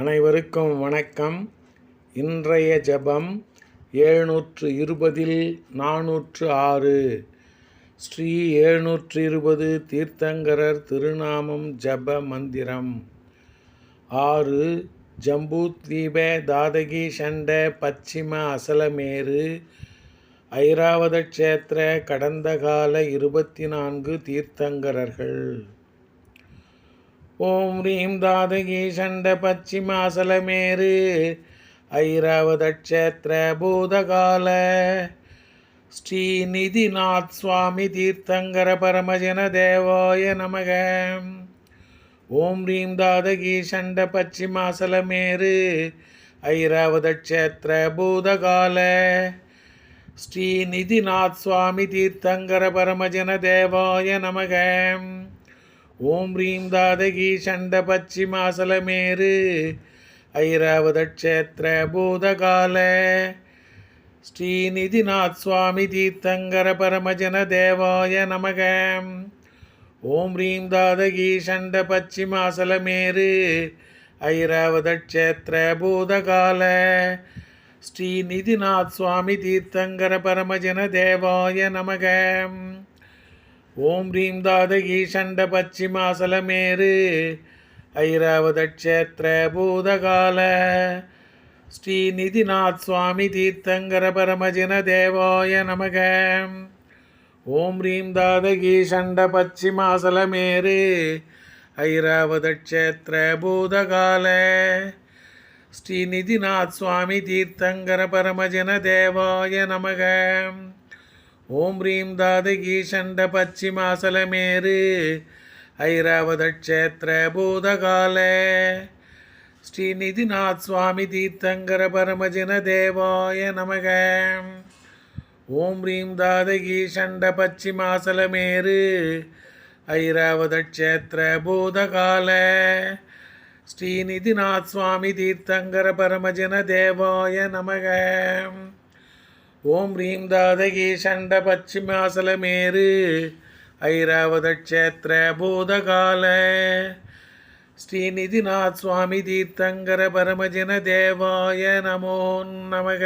அனைவருக்கும் வணக்கம். இன்றைய ஜெபம் எழுநூற்று இருபதில் நானூற்று ஆறு. ஸ்ரீ எழுநூற்று இருபது தீர்த்தங்கரர் திருநாமம் ஜெப மந்திரம். ஆறு ஜம்பூத்வீப தாதகி சண்ட பச்சிம அசலமேரு ஐராவத க்ஷேத்திர கடந்த கால இருபத்தி நான்கு தீர்த்தங்கரர்கள். ஓம் ரீம் தாதகி சண்ட பச்சிமாசலமேரு ஐராவதக்ஷேத்திர பூதகால. ஸ்ரீநிதிநாத் சுவாமி தீர்த்தங்கர பரமஜன தேவாய நமக. ஓம் ரீம் தாதகி சண்ட பச்சிமாசலமேரு ஐராவதக்ஷேத்திர பூதகால. ஸ்ரீநிதிநாத் சுவாமி தீர்த்தங்கர பரமஜன தேவாய நமகம் ஓம் ரீம் தாதகி சண்ட பச்சிமாசலமேரு ஐராவதக்ஷேத்திர பூதகால. ஸ்ரீநிதிநாத் சுவாமி தீர்த்தங்கர பரமஜன தேவாய நமக. ஓம் ரீம் தாதகி சண்ட பச்சிமாசலமேரு ஐராவதக்ஷேத்திர பூதகால. ஸ்ரீநிதிநாத் சுவாமி தீர்த்தங்கர பரமஜன தேவாய நமக. ஓம் ரீம் தாதகி சண்ட பச்சிமாசலமேரு ஐராவத க்ஷேத்திர பூதகால. ஸ்ரீநிதிநாத் சுவாமி தீர்த்தங்கர பரமஜின தேவாய நமக. ஓம் ரீம் தாதகி சண்ட பச்சிமாசலமேரு ஐராவத க்ஷேத்திர பூதகால. ஸ்ரீநிதிநாத் சுவாமி தீர்த்தங்கர பரமஜன தேவாய நமகம் ஓம் ரீம் தாதகி ஷண்ட பச்சிமாசலமேரு ஐராவத பூதகால. ஸ்ரீநிதிநாத் சுவாமி தீர்த்தங்கர பரமஜன தேவாய நமக. ஓம் ரீம் தாதகி ஷண்ட பச்சிமாசலமேரு ஐராவத பூதகால. ஸ்ரீநிதிநாத் சுவாமி தீர்த்தங்கர பரமஜன தேவாய நமக. ஓம் ரீம் தாதகி சண்ட பச்சிமாசலமேரு ஐராவத பூதகால. ஸ்ரீநிதிநாத் சுவாமி தீர்த்தங்கர பரமஜன தேவாய நமோ நமக.